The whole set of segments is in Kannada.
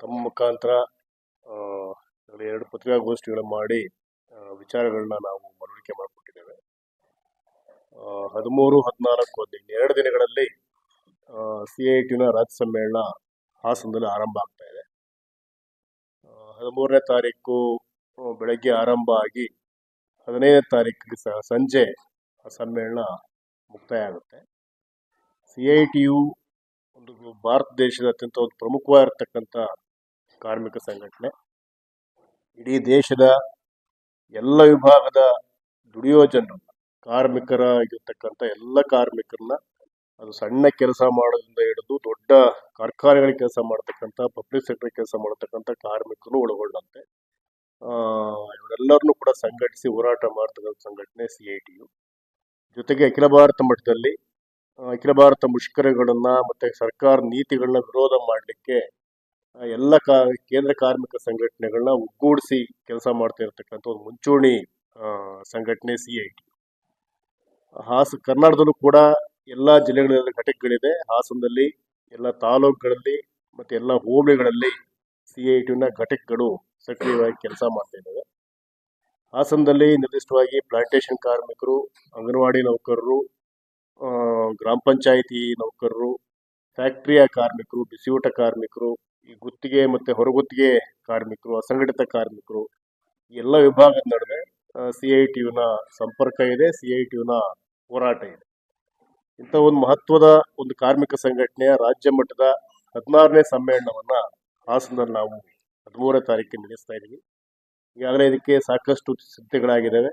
ತಮ್ಮ ಮುಖಾಂತರ ಎರಡು ಪತ್ರಿಕಾಗೋಷ್ಠಿಗಳನ್ನು ಮಾಡಿ ವಿಚಾರಗಳನ್ನ ನಾವು ಮನವರಿಕೆ ಮಾಡಿಕೊಟ್ಟಿದ್ದೇವೆ. ಹದಿಮೂರು, ಹದಿನಾಲ್ಕು, ಹದಿನೈದು, ಎರಡು ದಿನಗಳಲ್ಲಿ ಸಿ ಐ ಟಿನ ರಾಜ್ಯ ಸಮ್ಮೇಳನ ಹಾಸನದಲ್ಲಿ ಆರಂಭ ಆಗ್ತಾ ಇದೆ. ಹದಿಮೂರನೇ ತಾರೀಕು ಬೆಳಗ್ಗೆ ಆರಂಭ ಆಗಿ ಹದಿನೈದನೇ ತಾರೀಕಿಗೆ ಸಂಜೆ ಆ ಸಮ್ಮೇಳನ ಮುಕ್ತಾಯ ಆಗುತ್ತೆ. ಸಿ ಐ ಟಿ ಯು ಒಂದು ಭಾರತ ದೇಶದ ಅತ್ಯಂತ ಒಂದು ಪ್ರಮುಖವಾಗಿರ್ತಕ್ಕಂಥ ಕಾರ್ಮಿಕ ಸಂಘಟನೆ. ಇಡೀ ದೇಶದ ಎಲ್ಲ ವಿಭಾಗದ ದುಡಿಯೋ ಜನರನ್ನ ಕಾರ್ಮಿಕರಾಗಿರ್ತಕ್ಕಂಥ ಎಲ್ಲ ಕಾರ್ಮಿಕರನ್ನ ಅದು ಸಣ್ಣ ಕೆಲಸ ಮಾಡೋದ್ರಿಂದ ಹಿಡಿದು ದೊಡ್ಡ ಕಾರ್ಖಾನೆಗಳಿಗೆ ಕೆಲಸ ಮಾಡ್ತಕ್ಕಂಥ ಪಬ್ಲಿಕ್ ಸೆಕ್ಟರ್ ಕೆಲಸ ಮಾಡ್ತಕ್ಕಂಥ ಕಾರ್ಮಿಕರು ಒಳಗೊಂಡಂತೆ. ಇವರೆಲ್ಲರನ್ನೂ ಕೂಡ ಸಂಘಟಿಸಿ ಹೋರಾಟ ಮಾಡ್ತಕ್ಕಂಥ ಸಂಘಟನೆ ಸಿ ಐ ಜೊತೆಗೆ ಅಖಿಲ ಭಾರತ ಮಟ್ಟದಲ್ಲಿ ಅಖಿಲ ಭಾರತ ಮುಷ್ಕರಗಳನ್ನ ಮತ್ತೆ ಸರ್ಕಾರ ನೀತಿಗಳನ್ನ ವಿರೋಧ ಮಾಡಲಿಕ್ಕೆ ಎಲ್ಲ ಕಾ, ಕೇಂದ್ರ ಕಾರ್ಮಿಕ ಸಂಘಟನೆಗಳನ್ನ ಒಗ್ಗೂಡಿಸಿ ಕೆಲಸ ಮಾಡ್ತಾ ಇರತಕ್ಕಂಥ ಒಂದು ಮುಂಚೂಣಿ ಸಂಘಟನೆ ಸಿ ಐ ಟಿ. ಹಾಸ, ಕರ್ನಾಟಕದಲ್ಲೂ ಕೂಡ ಎಲ್ಲ ಜಿಲ್ಲೆಗಳಲ್ಲಿ ಘಟಕಗಳಿದೆ. ಹಾಸನದಲ್ಲಿ ಎಲ್ಲ ತಾಲೂಕುಗಳಲ್ಲಿ ಮತ್ತು ಎಲ್ಲ ಹೋಬಳಿಗಳಲ್ಲಿ ಸಿ ಐ ಟಿನ ಘಟಕಗಳು ಸಕ್ರಿಯವಾಗಿ ಕೆಲಸ ಮಾಡ್ತಾ ಇದ್ದಾವೆ ಹಾಸನದಲ್ಲಿ ನಿರ್ದಿಷ್ಟವಾಗಿ ಪ್ಲಾಂಟೇಶನ್ ಕಾರ್ಮಿಕರು, ಅಂಗನವಾಡಿ ನೌಕರರು ಗ್ರಾಮ ಪಂಚಾಯಿತಿ ನೌಕರರು, ಫ್ಯಾಕ್ಟ್ರಿಯ ಕಾರ್ಮಿಕರು, ಬಿಸಿಯೂಟ ಕಾರ್ಮಿಕರು, ಈ ಗುತ್ತಿಗೆ ಮತ್ತೆ ಹೊರಗುತ್ತಿಗೆ ಕಾರ್ಮಿಕರು, ಅಸಂಘಟಿತ ಕಾರ್ಮಿಕರು, ಎಲ್ಲ ವಿಭಾಗದ ನಡುವೆ ಸಿ ಐ ಟಿ ಯುನ ಸಂಪರ್ಕ ಇದೆ ಸಿ ಐ ಟಿ ಯುನ ಹೋರಾಟ ಇದೆ. ಇಂಥ ಒಂದು ಮಹತ್ವದ ಒಂದು ಕಾರ್ಮಿಕ ಸಂಘಟನೆಯ ರಾಜ್ಯ ಮಟ್ಟದ ಹದಿನಾರನೇ ಸಮ್ಮೇಳನವನ್ನ ಹಾಸನದಲ್ಲಿ ನಾವು ಹದಿಮೂರನೇ ತಾರೀಕಿಗೆ ನಡೆಸ್ತಾ ಇದ್ದೀವಿ. ಈಗಾಗಲೇ ಇದಕ್ಕೆ ಸಾಕಷ್ಟು ಸಿದ್ಧತೆಗಳಾಗಿದ್ದಾವೆ.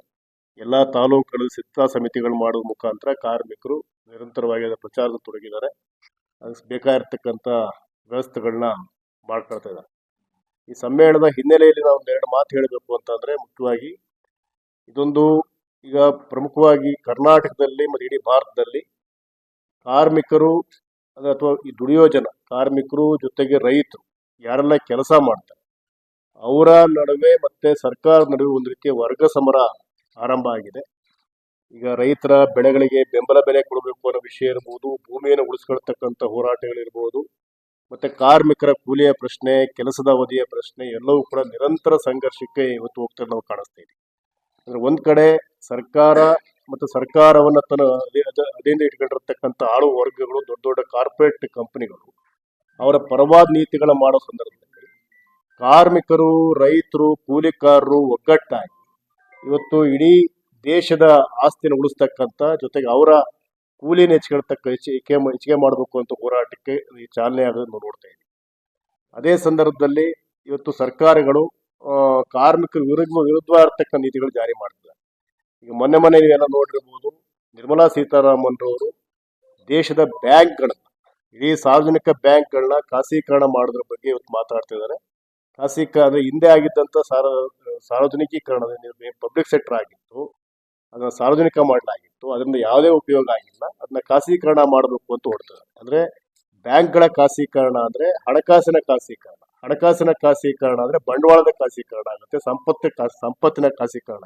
ಎಲ್ಲ ತಾಲೂಕುಗಳಲ್ಲಿ ಸಿದ್ಧತಾ ಸಮಿತಿಗಳು ಮಾಡುವ ಮುಖಾಂತರ ಕಾರ್ಮಿಕರು ನಿರಂತರವಾಗಿ ಅದರ ಪ್ರಚಾರದಲ್ಲಿ ತೊಡಗಿದ್ದಾರೆ. ಅದಕ್ಕೆ ಬೇಕಾಗಿರ್ತಕ್ಕಂಥ ವ್ಯವಸ್ಥೆಗಳನ್ನ ಮಾಡ್ಕೊಳ್ತಾ ಇದ್ದಾರೆ. ಈ ಸಮ್ಮೇಳನದ ಹಿನ್ನೆಲೆಯಲ್ಲಿ ನಾವು ಒಂದೆರಡು ಮಾತು ಹೇಳಬೇಕು ಅಂತಂದರೆ, ಮುಖ್ಯವಾಗಿ ಇದೊಂದು ಈಗ ಪ್ರಮುಖವಾಗಿ ಕರ್ನಾಟಕದಲ್ಲಿ ಮತ್ತು ಇಡೀ ಭಾರತದಲ್ಲಿ ಕಾರ್ಮಿಕರು ಅಥವಾ ಈ ದುಡಿಯೋ ಜನ, ಕಾರ್ಮಿಕರು ಜೊತೆಗೆ ರೈತರು ಯಾರೆಲ್ಲ ಕೆಲಸ ಮಾಡ್ತಾರೆ, ಅವರ ನಡುವೆ ಮತ್ತೆ ಸರ್ಕಾರದ ನಡುವೆ ಒಂದು ರೀತಿಯ ವರ್ಗ ಸಮರ ಆರಂಭ ಆಗಿದೆ. ಈಗ ರೈತರ ಬೆಳೆಗಳಿಗೆ ಬೆಂಬಲ ಬೆಲೆ ಕೊಡಬೇಕು ಅನ್ನೋ ವಿಷಯ ಇರ್ಬೋದು, ಭೂಮಿಯನ್ನು ಉಳಿಸ್ಕೊಳ್ತಕ್ಕಂಥ ಹೋರಾಟಗಳಿರ್ಬೋದು, ಮತ್ತೆ ಕಾರ್ಮಿಕರ ಕೂಲಿಯ ಪ್ರಶ್ನೆ, ಕೆಲಸದ ಅವಧಿಯ ಪ್ರಶ್ನೆ ಎಲ್ಲವೂ ಕೂಡ ನಿರಂತರ ಸಂಘರ್ಷಕ್ಕೆ ಇವತ್ತು ಹೋಗ್ತಾ ನಾವು ಕಾಣಿಸ್ತಾ ಇದ್ದೀವಿ ಅಂದ್ರೆ ಒಂದ್ ಕಡೆ ಸರ್ಕಾರ ಮತ್ತು ಸರ್ಕಾರವನ್ನ ತನ್ನ ಅದೇ- ಅದ- ಆಳು ಇಟ್ಕೊಂಡಿರ್ತಕ್ಕಂಥ ಆಳುವ ವರ್ಗಗಳು, ದೊಡ್ಡ ದೊಡ್ಡ ಕಾರ್ಪೊರೇಟ್ ಕಂಪನಿಗಳು, ಅವರ ಪರವಾದ ನೀತಿಗಳ ಮಾಡೋ ಸಂದರ್ಭದಲ್ಲಿ ಕಾರ್ಮಿಕರು, ರೈತರು, ಕೂಲಿಕಾರರು ಒಗ್ಗಟ್ಟಾಗಿ ಇವತ್ತು ಇಡೀ ದೇಶದ ಆಸ್ತಿನ ಉಳಿಸ್ತಕ್ಕಂಥ ಜೊತೆಗೆ ಅವರ ಕೂಲಿನ ಹೆಚ್ಚಿಕೊಳ್ತಕ್ಕ ಹೆಚ್ಚಿಗೆ ಹೆಚ್ಚಿಗೆ ಮಾಡಬೇಕು ಅಂತ ಹೋರಾಟಕ್ಕೆ ಈ ಚಾಲನೆ ಆಗೋದನ್ನು ನೋಡ್ತಾ ಇದ್ದೀವಿ. ಅದೇ ಸಂದರ್ಭದಲ್ಲಿ ಇವತ್ತು ಸರ್ಕಾರಗಳು ಕಾರ್ಮಿಕ ವಿರುದ್ಧ ವಿರುದ್ಧವಾಗಿರ್ತಕ್ಕ ನೀತಿಗಳು ಜಾರಿ ಮಾಡ್ತಿದ್ದಾರೆ ಈಗ ಮೊನ್ನೆ ಮೊನ್ನೆ ನೀವೆಲ್ಲ ನೋಡಿರ್ಬೋದು, ನಿರ್ಮಲಾ ಸೀತಾರಾಮನ್ ರವರು ದೇಶದ ಬ್ಯಾಂಕ್ಗಳನ್ನ, ಇಡೀ ಸಾರ್ವಜನಿಕ ಬ್ಯಾಂಕ್ಗಳನ್ನ ಖಾಸಗೀಕರಣ ಮಾಡೋದ್ರ ಬಗ್ಗೆ ಇವತ್ತು ಮಾತಾಡ್ತಿದ್ದಾರೆ ಖಾಸಗಿ ಅಂದ್ರೆ ಹಿಂದೆ ಆಗಿದ್ದಂತ ಸಾರ್ವಜನಿಕೀಕರಣದ ಸಾರ್ವಜನಿಕೀಕರಣ ಪಬ್ಲಿಕ್ ಸೆಕ್ಟರ್ ಆಗಿತ್ತು. ಅದನ್ನ ಸಾರ್ವಜನಿಕ ಮಾಡಲಾಗಿತ್ತು. ಅದರಿಂದ ಯಾವುದೇ ಉಪಯೋಗ ಆಗಿಲ್ಲ. ಅದನ್ನ ಖಾಸಗೀಕರಣ ಮಾಡಬೇಕು ಅಂತ ಹೊಡ್ತಾರೆ ಅಂದ್ರೆ ಬ್ಯಾಂಕ್ಗಳ ಖಾಸಗೀಕರಣ ಅಂದ್ರೆ ಹಣಕಾಸಿನ ಖಾಸೀಕರಣ ಹಣಕಾಸಿನ ಖಾಸೀಕರಣ ಅಂದ್ರೆ ಬಂಡವಾಳದ ಖಾಸೀಕರಣ ಆಗುತ್ತೆ. ಸಂಪತ್ತು ಖಾ- ಸಂಪತ್ತಿನ ಖಾಸೀಕರಣ